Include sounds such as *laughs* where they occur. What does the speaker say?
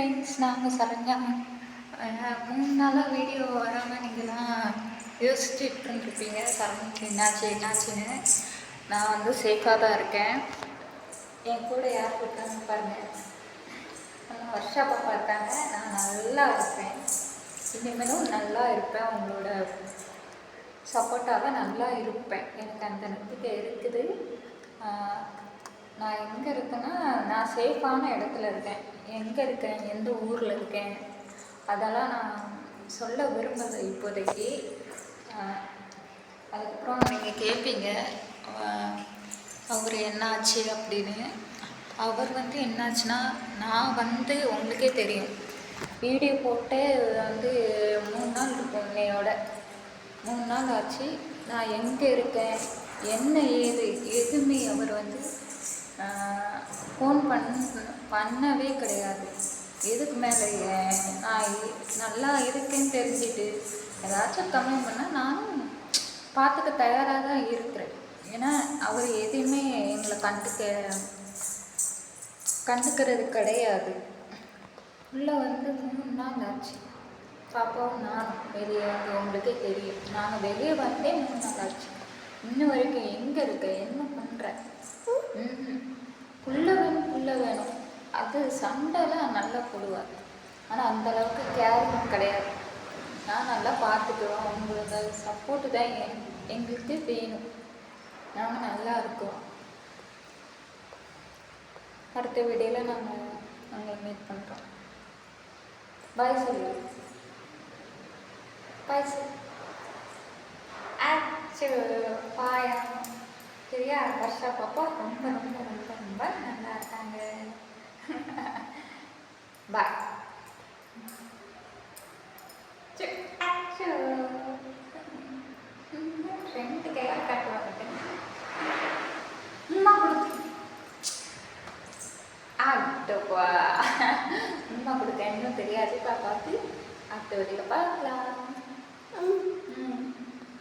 Friends நாங்கள் சரண்யா மூணு நாளாக வீடியோ வராமல் நீங்களாம் யோசிச்சுட்டு இருந்துருப்பீங்க சரண்யாக்கு என்னாச்சு என்னாச்சுன்னு. நான் வந்து சேஃபாக தான் இருக்கேன். என் கூட யார் இருக்காங்க பாருங்கள் வருஷா பாப்பா இருக்காங்க. நான் நல்லா இருப்பேன் இனிமேலும் நல்லா இருப்பேன். உங்களோட சப்போர்ட்டாக நல்லா இருப்பேன். எனக்கு அந்த நம்பிக்கை இருக்குது. எங்கே இருக்கேன்னா நான் சேஃபான இடத்துல இருக்கேன். எங்கே இருக்கேன்? எந்த ஊரில் இருக்கேன்? அதெல்லாம் நான் சொல்ல விரும்பலை இப்போதைக்கு. அதுக்கப்புறம் நீங்கள் கேட்பீங்க அவர் என்னாச்சு அப்படின்னு. அவர் வந்து என்னாச்சுன்னா நான் வந்து உங்களுக்கே தெரியும். வீடியோ போட்டு வந்து மூணு நாள் இருக்கும் இன்னையோட மூணு நாள் ஆச்சு. நான் எங்கே இருக்கேன்? என்ன ஏது எதுவுமே அவர் வந்து ஃபோன் பண்ண பண்ணவே கிடையாது. எதுக்கு மேலே நான் நல்லா இருக்கேன்னு தெரிஞ்சுட்டு ஏதாச்சும் கமெண்ட் பண்ணால் நானும் பார்த்துக்க தயாராக தான் இருக்கிறேன். ஏன்னா அவர் எதையுமே எங்களை கண்டுக்க கண்டுக்கிறது கிடையாது. உள்ளே வந்து மூணு நாள் ஆச்சு பாப்பாவும் நானும் வெளியே வந்து உங்களுக்கே தெரியும். நாங்கள் வெளியே வந்தே மூணு நாள் ஆச்சு இன்ன வரைக்கும் எங்கே இருக்க? என்ன பண்ணுற புள்ள வேணும் புள்ள வேணும் அது சண்டைலாம் நல்லா போடுவார். ஆனால் அந்தளவுக்கு கேரிங் கிடையாது. நான் நல்லா பார்த்துக்கிறோம் உங்களுக்கு அது சப்போர்ட்டு தான் எங் எங்களுக்கு வேணும். நாங்கள் நல்லா இருக்கோம். அடுத்த வீடியோவில் நாங்கள் நாங்கள் மீட் பண்ணுறோம் பாய் சொல்லு. பாய் சொல்லு. ஆக்சுவல் பாயா சரியா வர்ஷா பாப்பா ரொம்ப ரொம்ப ரொம்ப ரொம்ப நல்லா இருக்காங்க *laughs* பாய் ரெண்டு கையால் காட்டுவாங்க அம்மா கொடுத்து ஆட்டோப்பா அம்மா கொடுக்க இன்னும் தெரியாது பாப்பாவுக்கு அடுத்த வழியில் பார்க்கலாம் ம்